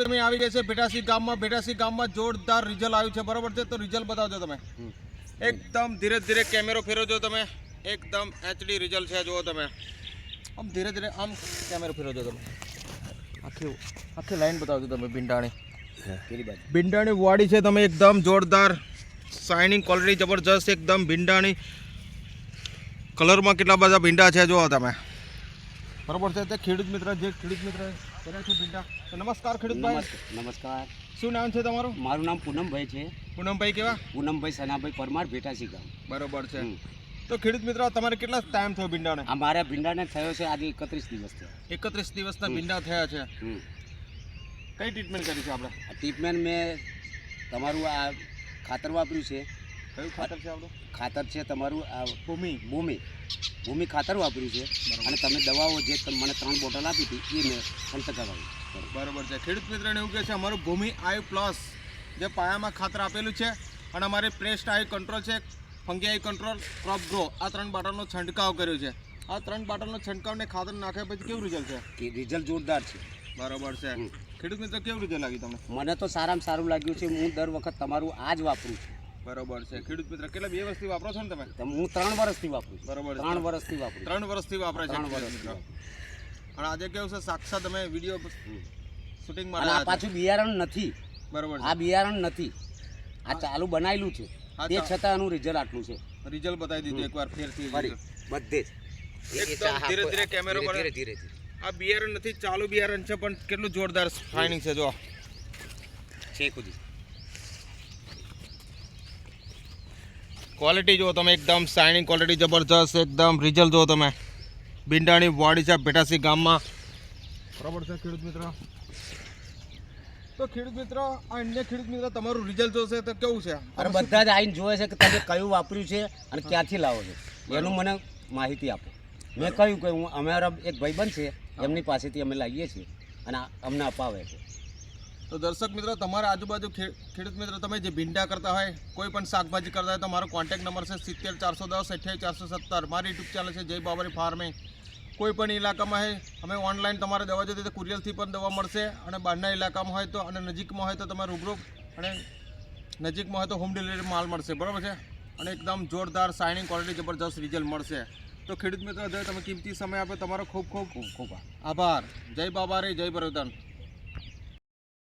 તમે આવી ગયા છે ભેટાસી ગામમાં. ભેટાસી ગામમાં જોરદાર રિઝલ્ટ આવ્યું છે. બરોબર છે? તો રિઝલ્ટ બતાવજો તમે. એકદમ ધીરે ધીરે કેમેરો ફેરવજો તમે. એકદમ એચડી રિઝલ્ટ છે જુઓ તમે. આમ ધીરે ધીરે આમ કેમેરો ફેરવજો તમે. આખી આખી લાઈન બતાવજો તમે ભીંડાણી. ભીંડાણી વાડી છે તમે એકદમ જોરદાર. શાઇનિંગ ક્વોલિટી જબરજસ્ત એકદમ ભીંડાણી. કલરમાં કેટલા બધા ભીંડા છે જુઓ તમે. બરોબર છે? તે ખેડૂત મિત્ર જે ખેડૂત મિત્ર કર્યા ભીંડા? તો નમસ્કાર ખેડૂતભાઈ. નમસ્કાર નમસ્કાર. શું નામ છે તમારું? મારું નામ પૂનમભાઈ છે. પૂનમભાઈ કેવા? પૂનમભાઈ સનાભાઈ પરમાર ભેટાસી ગામ. બરોબર છે. તો ખેડૂત મિત્ર તમારે કેટલા ટાઈમ થયો ભીંડાને? આ મારા ભીંડાને થયો છે આજે એકત્રીસ દિવસ થયા. એકત્રીસ દિવસના ભીંડા થયા છે. કઈ ટ્રીટમેન્ટ કરી છે આપણે? ટ્રીટમેન્ટ મેં તમારું આ ખાતર વાપર્યું છે. કયું ખાતર છે આપણું? ખાતર છે તમારું આ ભૂમિ. ભૂમિ. ભૂમિ ખાતર વાપર્યું છે. અને તમે દવાઓ જે મને ત્રણ બોટલ આપી હતી એ મેં પંચકરાવી બરોબર. છે. ખેડૂત મિત્રને એવું કહે છે અમારું ભૂમિ આયુ પ્લસ જે પાયામાં ખાતર આપેલું છે અને અમારે પ્રેસ્ટ આયુ કંટ્રોલ છે ફંગી આઈ કંટ્રોલ ક્રોપ ગ્રો આ ત્રણ બાટલનો છંટકાવ કર્યો છે. આ ત્રણ બાટલનો છંટકાવને ખાતર નાખ્યા પછી કેવું રિઝલ્ટ છે? રિઝલ્ટ જોરદાર છે. બરોબર છે. ખેડૂત મિત્ર કેવું રિઝલ્ટ લાગ્યું તમને? મને તો સારામાં સારું લાગ્યું છે. હું દર વખત તમારું આ જ વાપરું છું. બરોબર છે. ખેડૂત મિત્ર કેટલા બે વર્ષથી વાપરો છો ને તમે? હું ત્રણ વર્ષથી વાપરું છું. બરોબર ત્રણ વર્ષથી વાપરું ત્રણ વર્ષથી વાપરે છે ત્રણ વર્ષથી અને આજે કેવું છે? સાક્ષાત તમે વીડિયો શૂટિંગમાં આ પાછું બિયારણ નથી. બરોબર આ બિયારણ નથી. આ ચાલુ બનાવેલું છે. તે છતાં એનું રિઝલ્ટ આટલું છે. રિઝલ્ટ બતાવી દીધું એકવાર ફેરથી ફરી. બધે. જ એકદમ ધીરે ધીરે કેમેરો પર ધીરે ધીરે આ બિયારણ નથી ચાલુ બિયારણ છે પણ કેટલું જોરદાર ફાઇનિંગ છે જો. છે ખુદી ક્વોલિટી જુઓ તમે એકદમ શાઇનિંગ ક્વોલિટી જબરજસ્ત એકદમ રિઝલ્ટ જુઓ તમે. ભીંડાની વાડી છે ભેટાસી ગામમાં. બરાબર છે ખેડૂત મિત્ર. તો ખેડૂત મિત્ર અન્ય ખેડૂત મિત્ર તમારું રિઝલ્ટ જોશે તો કેવું છે? અને બધા જ આવીને જોવે છે કે તમે કયું વાપર્યું છે અને ક્યાંથી લાવો છો. એનું મને માહિતી આપો. મેં કહ્યું કે હું અમારા એક ભાઈબંધ છે એમની પાસેથી અમે લાવીએ છીએ અને અમને અપાવે છે. તો દર્શક મિત્રો, તમારા આજુબાજુ ખેડૂત મિત્રો, તમે જે ભીંડા કરતા હોય, કોઈ પણ શાકભાજી કરતા હોય, તો મારો કોન્ટેક્ટ નંબર છે સિત્તેર ચારસો દસ અઠ્યાવીસ ચારસો સત્તર. મારી યુટ્યુબ ચેનલ છે જય બાબરી ફાર્મિંગ કોઈ પણ ઇલાકામાં હોય, અમે ઓનલાઈન તમારે દવા જોઈતી તો કુરિયરથી પણ દવા મળશે. અને બહારના ઇલાકામાં હોય તો, અને નજીકમાં હોય તો તમે રૂબરૂ, અને નજીકમાં હોય તો હોમ ડિલિવરી માલ મળશે. બરાબર છે? અને એકદમ જોરદાર શાઇનિંગ ક્વોલિટી જબરજસ્ત રિઝલ્ટ મળશે. તો ખેડૂત મિત્રો તમે કિંમતી સમય આપે તમારો ખૂબ ખૂબ ખૂબ ખૂબ. આભાર. જય બાબા રે જય બરોદન